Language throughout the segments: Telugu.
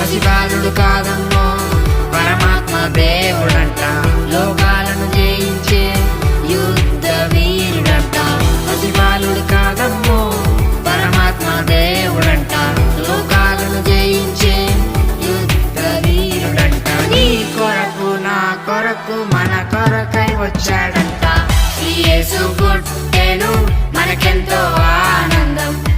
పసిబాలుడు కాదమ్మో పరమాత్మ దేవుడంట. లోకాలను జయించే యుద్ధ వీరుడంట. పసిబాలుడు కాదమ్మో పరమాత్మ దేవుడంట. లోకాలను జయించే యుద్ధ వీరుడంట. కొరకు నా కొరకు మన కొరకై వచ్చాడంట. యేసు గుడ్ నేను మనకెంతో ఆనందం.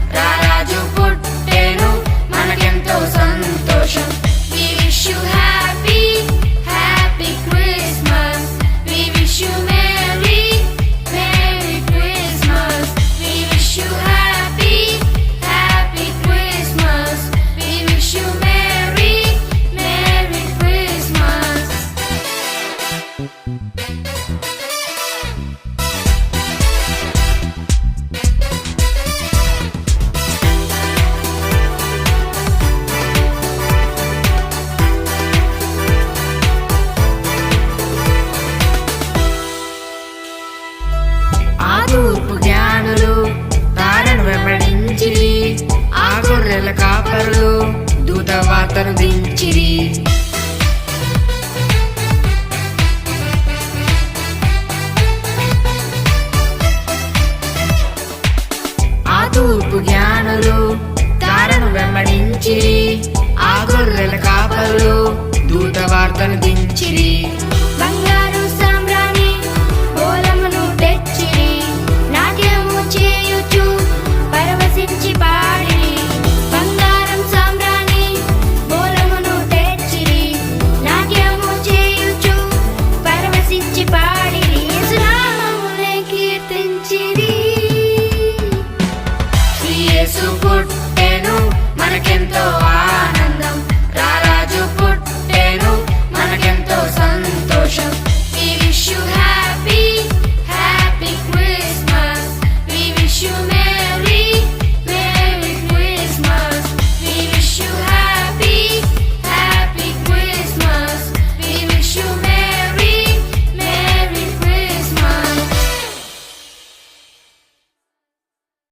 తర్వాతను దించిరి. ఆ తూర్పు జ్ఞానులు తారను వెంబడించిరి. ఆ గొర్రెల కాపలు దూత వార్తను దించిరి.